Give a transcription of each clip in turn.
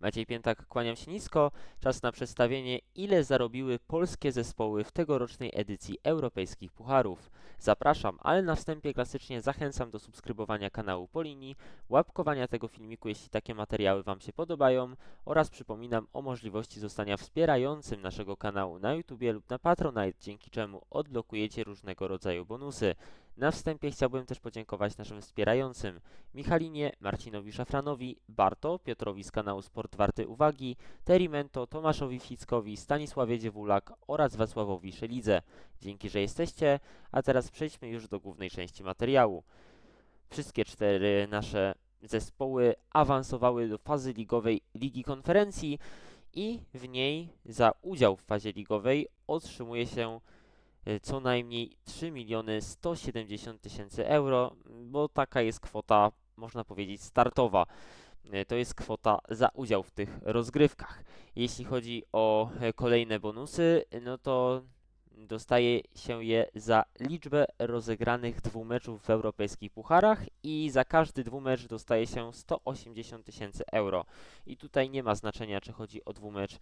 Maciej Piętak, kłaniam się nisko. Czas na przedstawienie, ile zarobiły polskie zespoły w tegorocznej edycji europejskich pucharów. Zapraszam, ale na wstępie klasycznie zachęcam do subskrybowania kanału Polini, łapkowania tego filmiku, jeśli takie materiały Wam się podobają oraz przypominam o możliwości zostania wspierającym naszego kanału na YouTube lub na Patronite, dzięki czemu odblokujecie różnego rodzaju bonusy. Na wstępie chciałbym też podziękować naszym wspierającym Michalinie, Marcinowi Szafranowi, Barto, Piotrowi z kanału Sport Warty Uwagi, Terimento, Tomaszowi Fickowi, Stanisławie Dziewulak oraz Wacławowi Szelidze. Dzięki, że jesteście, a teraz przejdźmy już do głównej części materiału. Wszystkie cztery nasze zespoły awansowały do fazy ligowej Ligi Konferencji i w niej za udział w fazie ligowej otrzymuje się co najmniej 3 miliony 170 tysięcy euro, bo taka jest kwota, można powiedzieć, startowa. E, To jest kwota za udział w tych rozgrywkach. Jeśli chodzi o e, kolejne bonusy, no to dostaje się je za liczbę rozegranych dwumeczów w europejskich pucharach i za każdy dwumecz dostaje się 180 tysięcy euro. I tutaj nie ma znaczenia, czy chodzi o dwumecz e,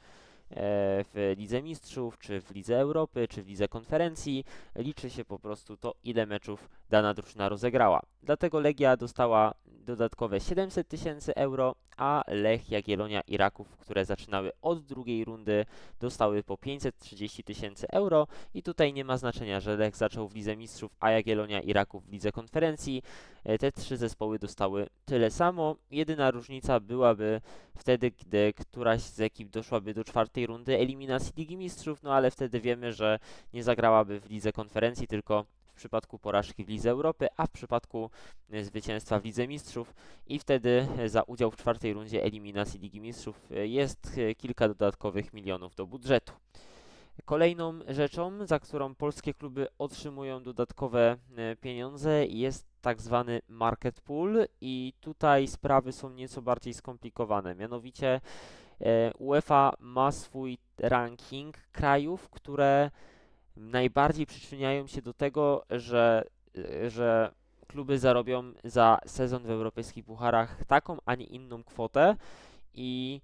w Lidze Mistrzów, czy w Lidze Europy, czy w Lidze Konferencji. Liczy się po prostu to, ile meczów dana drużyna rozegrała. Dlatego Legia dostała dodatkowe 700 tysięcy euro, a Lech, Jagiellonia i Raków, które zaczynały od drugiej rundy, dostały po 530 tysięcy euro. I tutaj nie ma znaczenia, że Lech zaczął w Lidze Mistrzów, a Jagiellonia i Raków w Lidze Konferencji. E, Te trzy zespoły dostały tyle samo. Jedyna różnica byłaby wtedy, gdy któraś z ekip doszłaby do czwartej rundy eliminacji Ligi Mistrzów, no ale wtedy wiemy, że nie zagrałaby w Lidze Konferencji, tylko przypadku porażki w Lidze Europy, a w przypadku e, zwycięstwa w Lidze Mistrzów i wtedy e, za udział w czwartej rundzie eliminacji Ligi Mistrzów e, jest kilka dodatkowych milionów do budżetu. Kolejną rzeczą, za którą polskie kluby otrzymują dodatkowe pieniądze, jest tak zwany market pool i tutaj sprawy są nieco bardziej skomplikowane. Mianowicie UEFA ma swój ranking krajów, które najbardziej przyczyniają się do tego, że, e, że kluby zarobią za sezon w europejskich pucharach taką, a nie inną kwotę i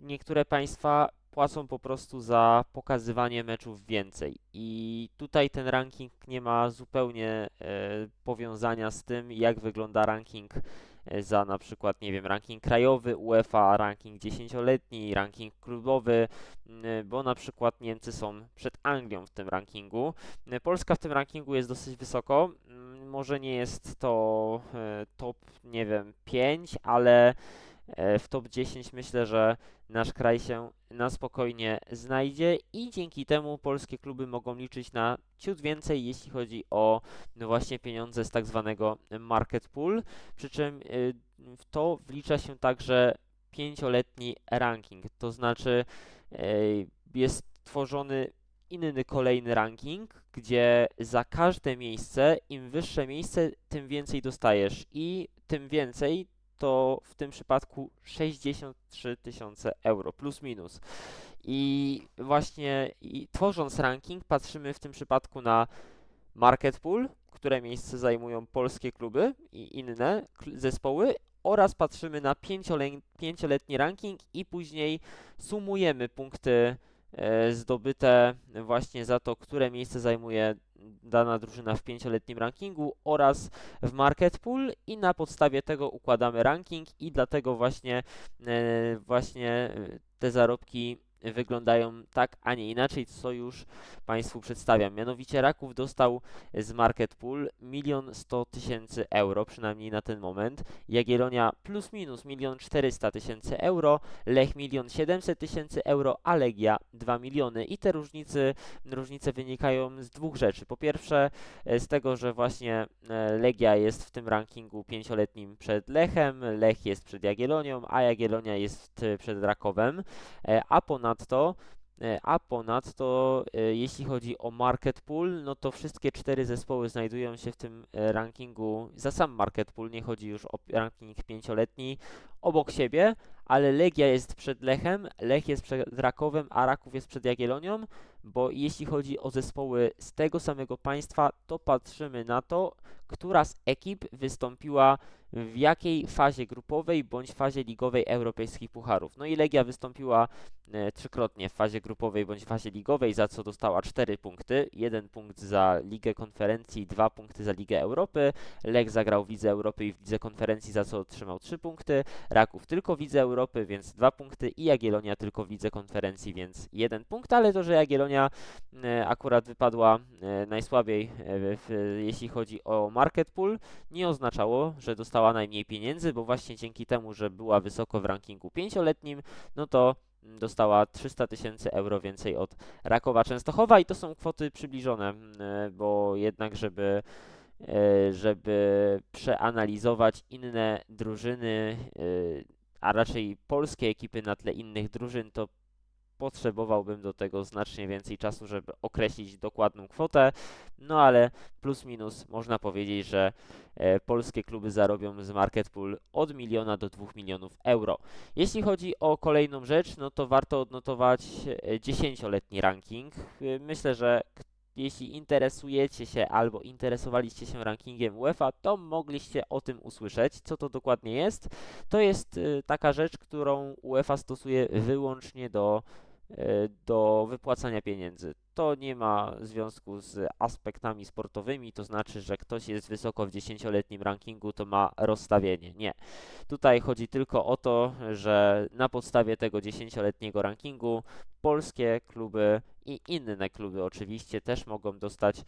niektóre państwa płacą po prostu za pokazywanie meczów więcej. I tutaj ten ranking nie ma zupełnie e, powiązania z tym, jak wygląda ranking za na przykład, nie wiem, ranking krajowy UEFA, ranking dziesięcioletni, ranking klubowy, bo na przykład Niemcy są przed Anglią w tym rankingu. Polska w tym rankingu jest dosyć wysoko. Może nie jest to e, top, nie wiem, 5, ale w top 10 myślę, że nasz kraj się na spokojnie znajdzie i dzięki temu polskie kluby mogą liczyć na ciut więcej, jeśli chodzi o no właśnie pieniądze z tak zwanego market pool, przy czym y, w to wlicza się także pięcioletni ranking, to znaczy y, jest tworzony inny kolejny ranking, gdzie za każde miejsce, im wyższe miejsce, tym więcej dostajesz. I tym więcej to w tym przypadku 63 tysiące euro, plus minus. I właśnie i tworząc ranking, patrzymy w tym przypadku na market pool, które miejsce zajmują polskie kluby i inne zespoły, oraz patrzymy na pięciole- pięcioletni ranking i później sumujemy punkty zdobyte właśnie za to, które miejsce zajmuje dana drużyna w pięcioletnim rankingu oraz w market pool. I na podstawie tego układamy ranking i dlatego właśnie, e, właśnie e, te zarobki wyglądają tak, a nie inaczej, co już Państwu przedstawiam. Mianowicie Raków dostał z market pool 1 100 tysięcy euro, przynajmniej na ten moment. Jagiellonia plus minus 1 400 tysięcy euro, Lech 1 700 tysięcy euro, a Legia 2 miliony. I te różnice, różnice wynikają z dwóch rzeczy. Po pierwsze e, z tego, że właśnie e, Legia jest w tym rankingu pięcioletnim przed Lechem, Lech jest przed Jagiellonią, a Jagiellonia jest e, przed Rakowem, a ponadto E, A ponadto, e, jeśli chodzi o market pool, no to wszystkie cztery zespoły znajdują się w tym e, rankingu za sam market pool, nie chodzi już o ranking pięcioletni, obok siebie, ale Legia jest przed Lechem, Lech jest przed Rakowem, a Raków jest przed Jagiellonią, bo jeśli chodzi o zespoły z tego samego państwa, to patrzymy na to, która z ekip wystąpiła w jakiej fazie grupowej bądź fazie ligowej europejskich pucharów. No i Legia wystąpiła e, trzykrotnie w fazie grupowej bądź fazie ligowej, za co dostała 4 punkty. Jeden punkt za Ligę Konferencji, dwa punkty za Ligę Europy. Lech zagrał w Lidze Europy i w Lidze Konferencji, za co otrzymał 3 punkty. Raków tylko w Lidze Europy, więc 2 punkty. I Jagiellonia tylko w Lidze Konferencji, więc 1 punkt, ale to, że Jagiellonia e, akurat wypadła e, najsłabiej, e, w, jeśli chodzi o market pool, nie oznaczało, że dostała najmniej pieniędzy, bo właśnie dzięki temu, że była wysoko w rankingu pięcioletnim, no to dostała 300 tysięcy euro więcej od Rakowa Częstochowa. I to są kwoty przybliżone, bo jednak, żeby żeby przeanalizować inne drużyny, a raczej polskie ekipy na tle innych drużyn, to potrzebowałbym do tego znacznie więcej czasu, żeby określić dokładną kwotę, no ale plus minus można powiedzieć, że e, polskie kluby zarobią z Market Pool od miliona do 2 milionów euro. Jeśli chodzi o kolejną rzecz, no to warto odnotować e, dziesięcioletni ranking. E, Myślę, że jeśli interesujecie się albo interesowaliście się rankingiem UEFA, to mogliście o tym usłyszeć. Co to dokładnie jest? To jest y, taka rzecz, którą UEFA stosuje wyłącznie do, y, do wypłacania pieniędzy. To nie ma związku z aspektami sportowymi, to znaczy, że ktoś jest wysoko w dziesięcioletnim rankingu, to ma rozstawienie. Nie. Tutaj chodzi tylko o to, że na podstawie tego dziesięcioletniego rankingu polskie kluby i inne kluby oczywiście też mogą dostać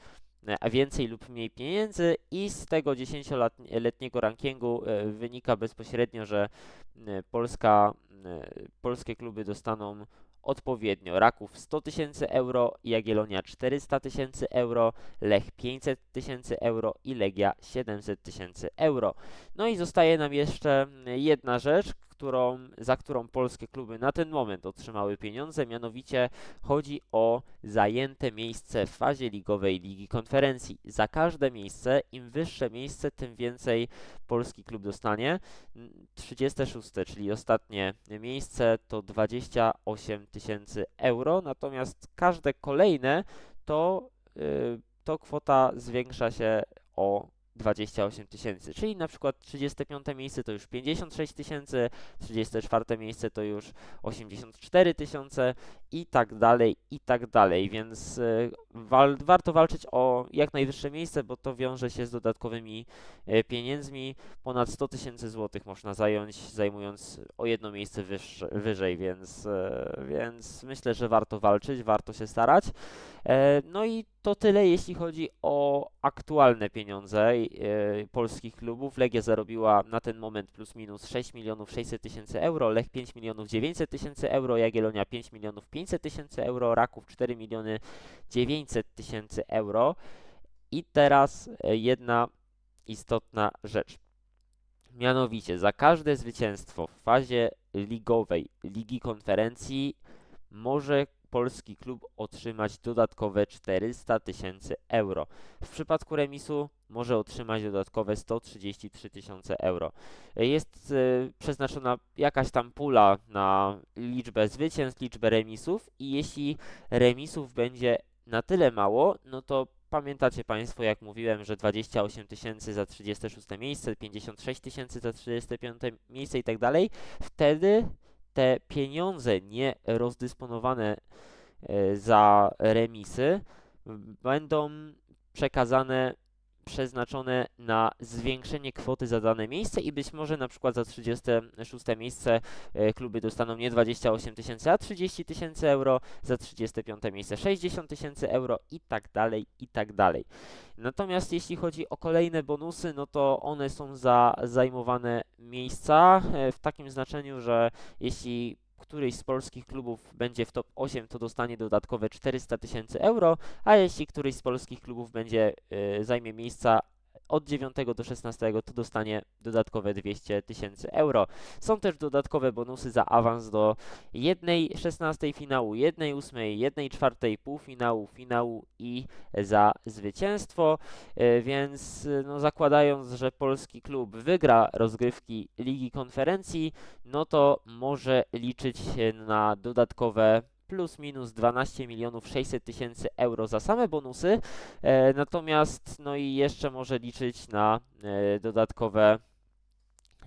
e, więcej lub mniej pieniędzy i z tego dziesięcioletniego rankingu e, wynika bezpośrednio, że e, Polska, polskie kluby dostaną odpowiednio Raków 100 tysięcy euro, Jagiellonia 400 tysięcy euro, Lech 500 tysięcy euro i Legia 700 tysięcy euro. No i zostaje nam jeszcze jedna rzecz, którą, za którą polskie kluby na ten moment otrzymały pieniądze, mianowicie chodzi o zajęte miejsce w fazie ligowej Ligi Konferencji. Za każde miejsce, im wyższe miejsce, tym więcej polski klub dostanie. Mm, 36, czyli ostatnie miejsce, to 28 tysięcy euro, natomiast każde kolejne to, y, to kwota zwiększa się o 28 tysięcy, czyli na przykład 35 miejsce to już 56 tysięcy, 34 miejsce to już 84 tysiące i tak dalej, i tak dalej, więc y, wal, warto walczyć o jak najwyższe miejsce, bo to wiąże się z dodatkowymi y, pieniędzmi. Ponad 100 tysięcy złotych można zająć, zajmując o jedno miejsce wyżej, więc, y, więc myślę, że warto walczyć, warto się starać. E, No i to tyle, jeśli chodzi o aktualne pieniądze e, polskich klubów. Legia zarobiła na ten moment plus minus 6 milionów 600 tysięcy euro, Lech 5 milionów 900 tysięcy euro, Jagiellonia 5 milionów 500 tysięcy euro, Raków 4 miliony 900 tysięcy euro. I teraz e, jedna istotna rzecz. Mianowicie, za każde zwycięstwo w fazie ligowej Ligi Konferencji może polski klub otrzymać dodatkowe 400 tysięcy euro. W przypadku remisu może otrzymać dodatkowe 133 tysiące euro. Jest e, przeznaczona jakaś tam pula na liczbę zwycięstw, liczbę remisów i jeśli remisów będzie na tyle mało, no to pamiętacie Państwo, jak mówiłem, że 28 tysięcy za 36 miejsce, 56 tysięcy za 35 miejsce i tak dalej, wtedy te pieniądze nie rozdysponowane e, za remisy będą przekazane, przeznaczone na zwiększenie kwoty za dane miejsce i być może na przykład za 36 miejsce e, kluby dostaną nie 28 tysięcy, a 30 tysięcy euro, za 35 miejsce 60 tysięcy euro i tak dalej, i tak dalej. Natomiast jeśli chodzi o kolejne bonusy, no to one są za zajmowane miejsca e, w takim znaczeniu, że jeśli któryś z polskich klubów będzie w top 8, to dostanie dodatkowe 400 tysięcy euro, a jeśli któryś z polskich klubów będzie e, zajmie miejsca od 9 do 16 to dostanie dodatkowe 200 tysięcy euro. Są też dodatkowe bonusy za awans do jednej 16 finału, jednej 8, jednej 4 półfinału, finału i za zwycięstwo, e, więc e, no, zakładając, że polski klub wygra rozgrywki Ligi Konferencji, no to może liczyć na dodatkowe plus minus 12 milionów 600 tysięcy euro za same bonusy, e, natomiast no i jeszcze może liczyć na e, dodatkowe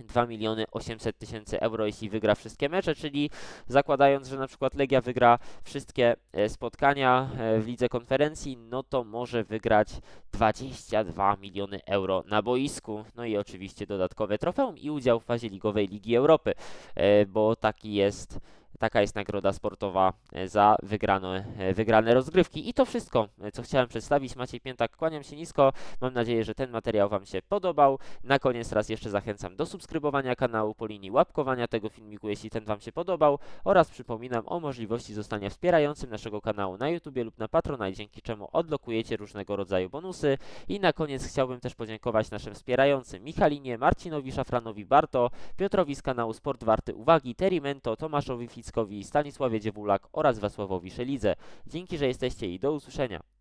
2 miliony 800 tysięcy euro, jeśli wygra wszystkie mecze, czyli zakładając, że na przykład Legia wygra wszystkie e, spotkania e, w lidze konferencji, no to może wygrać 22 miliony euro na boisku. No i oczywiście dodatkowe trofeum i udział w fazie ligowej Ligi Europy, e, bo taki jest Taka jest nagroda sportowa e, za wygrane, wygrane rozgrywki. I to wszystko, e, co chciałem przedstawić. Maciej Piętak, kłaniam się nisko. Mam nadzieję, że ten materiał Wam się podobał. Na koniec raz jeszcze zachęcam do subskrybowania kanału po linii łapkowania tego filmiku, jeśli ten Wam się podobał. Oraz przypominam o możliwości zostania wspierającym naszego kanału na YouTube lub na Patronite, dzięki czemu odblokujecie różnego rodzaju bonusy. I na koniec chciałbym też podziękować naszym wspierającym Michalinie, Marcinowi Szafranowi Barto, Piotrowi z kanału Sport Warty Uwagi, Terimento, Tomaszowi Stanisławie Dziewulak oraz Wacławowi Szelidze. Dzięki, że jesteście i do usłyszenia.